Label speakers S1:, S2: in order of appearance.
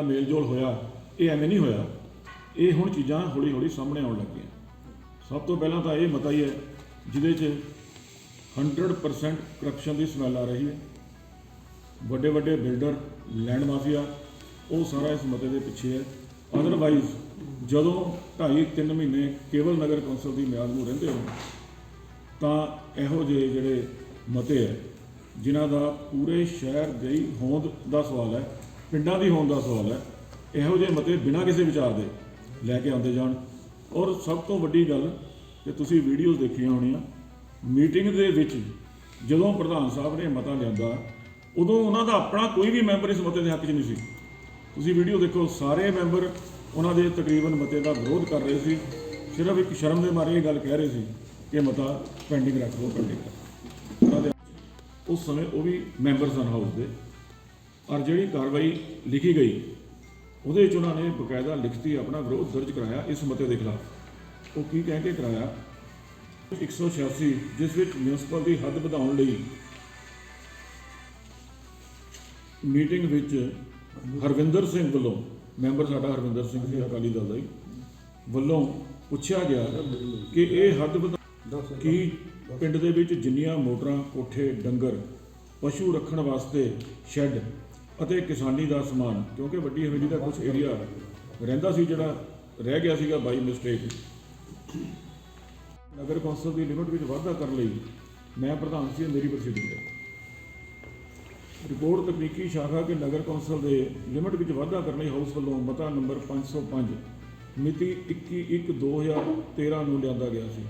S1: ਦਾ ਮੇਲਜੋਲ ਹੋਇਆ, ਇਹ ਐਵੇਂ ਨਹੀਂ ਹੋਇਆ। ਇਹ ਹੁਣ ਚੀਜ਼ਾਂ ਹੌਲੀ ਹੌਲੀ ਸਾਹਮਣੇ ਆਉਣ ਲੱਗੀਆਂ। ਸਭ ਤੋਂ ਪਹਿਲਾਂ ਤਾਂ ਇਹ ਮਤਾ ਹੀ ਹੈ, ਜਿਹਦੇ 'ਚ 100% ਕਰਪਸ਼ਨ ਦੀ ਸਮੈਲ ਆ ਰਹੀ ਹੈ। ਵੱਡੇ ਵੱਡੇ ਬਿਲਡਰ ਲੈਂਡ ਮਾਫੀਆ ਉਹ ਸਾਰਾ ਇਸ ਮਤੇ ਦੇ ਪਿੱਛੇ ਹੈ। ਅਦਰਵਾਈਜ਼ ਜਦੋਂ 2.5 3 ਮਹੀਨੇ ਕੇਵਲ ਨਗਰ ਕੌਂਸਲ ਦੀ ਮਿਆਦ ਨੂੰ ਰਹਿੰਦੇ ਹੋ, ਤਾਂ ਇਹੋ ਜਿਹੇ ਜਿਹੜੇ ਮਤੇ ਹੈ, ਜਿਨ੍ਹਾਂ ਦਾ ਪੂਰੇ ਸ਼ਹਿਰ ਦੀ ਹੋਂਦ ਦਾ ਸਵਾਲ ਹੈ। ਪਿੰਡਾਂ ਦੀ ਹੋਣ ਦਾ ਸਵਾਲ ਹੈ। ਇਹੋ ਜਿਹੇ ਮਤੇ ਬਿਨਾਂ ਕਿਸੇ ਵਿਚਾਰ ਦੇ ਲੈ ਕੇ ਆਉਂਦੇ ਜਾਣ। ਔਰ ਸਭ ਤੋਂ ਵੱਡੀ ਗੱਲ ਕਿ ਤੁਸੀਂ ਵੀਡੀਓਜ਼ ਦੇਖੀਆਂ ਹੋਣੀਆਂ, ਮੀਟਿੰਗ ਦੇ ਵਿੱਚ ਜਦੋਂ ਪ੍ਰਧਾਨ ਸਾਹਿਬ ਨੇ ਮਤਾ ਲਿਆਂਦਾ, ਉਦੋਂ ਉਹਨਾਂ ਦਾ ਆਪਣਾ ਕੋਈ ਵੀ ਮੈਂਬਰ ਇਸ ਮਤੇ ਦੇ ਹੱਕ 'ਚ ਨਹੀਂ ਸੀ। ਤੁਸੀਂ ਵੀਡੀਓ ਦੇਖੋ, ਸਾਰੇ ਮੈਂਬਰ ਉਹਨਾਂ ਦੇ ਤਕਰੀਬਨ ਮਤੇ ਦਾ ਵਿਰੋਧ ਕਰ ਰਹੇ ਸੀ। ਸਿਰਫ ਇੱਕ ਸ਼ਰਮ ਦੇ ਮਾਰੇ ਇਹ ਗੱਲ ਕਹਿ ਰਹੇ ਸੀ ਕਿ ਮਤਾ ਪੈਂਡਿੰਗ ਰੱਖ ਲਓ ਪੈਂਡਿੰਗ ਰੱਖ ਉਸ ਸਮੇਂ ਉਹ ਵੀ ਮੈਂਬਰ ਸਨ ਹਾਊਸ ਦੇ। ਔਰ ਜਿਹੜੀ ਕਾਰਵਾਈ ਲਿਖੀ ਗਈ ਉਹਦੇ ਵਿੱਚ ਉਹਨਾਂ ਨੇ ਬਕਾਇਦਾ ਲਿਖਤੀ ਆਪਣਾ ਵਿਰੋਧ ਦਰਜ ਕਰਾਇਆ ਇਸ ਮਤੇ ਦੇ ਖਿਲਾਫ। ਉਹ ਕੀ ਕਹਿ ਕੇ ਕਰਾਇਆ? 186 ਜਿਸ ਵਿੱਚ ਮਿਊਨਿਸਪਲ ਦੀ ਹੱਦ ਵਧਾਉਣ ਲਈ ਮੀਟਿੰਗ ਵਿੱਚ ਹਰਵਿੰਦਰ ਸਿੰਘ ਵੱਲੋਂ ਮੈਂਬਰ ਸਾਡਾ ਹਰਵਿੰਦਰ ਸਿੰਘ ਸੀ ਅਕਾਲੀ ਦਲ ਦਾ ਹੀ ਵੱਲੋਂ ਪੁੱਛਿਆ ਗਿਆ ਕਿ ਇਹ ਹੱਦ ਵਧਾ ਕਿ ਪਿੰਡ ਦੇ ਵਿੱਚ ਜਿੰਨੀਆਂ ਮੋਟਰਾਂ ਕੋਠੇ ਡੰਗਰ ਪਸ਼ੂ ਰੱਖਣ ਵਾਸਤੇ ਸ਼ੈੱਡ ਅਤੇ ਕਿਸਾਨੀ ਦਾ ਸਮਾਨ, ਕਿਉਂਕਿ ਵੱਡੀ ਹਵੇਲੀ ਦਾ ਕੁਝ ਏਰੀਆ ਰਹਿੰਦਾ ਸੀ ਜਿਹੜਾ ਰਹਿ ਗਿਆ ਸੀਗਾ ਬਾਈ ਮਿਸਟੇਕ ਨਗਰ ਕੌਂਸਲ ਦੀ ਲਿਮਟ ਵਿੱਚ ਵਾਧਾ ਕਰਨ ਲਈ ਮੈਂ ਪ੍ਰਧਾਨ ਸੀ ਮੇਰੀ ਪ੍ਰਸਿੱਧੀ ਹੈ। ਰਿਪੋਰਟ ਤਕਨੀਕੀ ਸ਼ਾਖਾ ਕੇ ਨਗਰ ਕੌਂਸਲ ਦੇ ਲਿਮਟ ਵਿੱਚ ਵਾਧਾ ਕਰਨ ਲਈ ਹਾਊਸ ਵੱਲੋਂ ਮਤਾ ਨੰਬਰ 505 ਮਿਤੀ 21/1/2013 ਨੂੰ ਲਿਆਂਦਾ ਗਿਆ ਸੀ।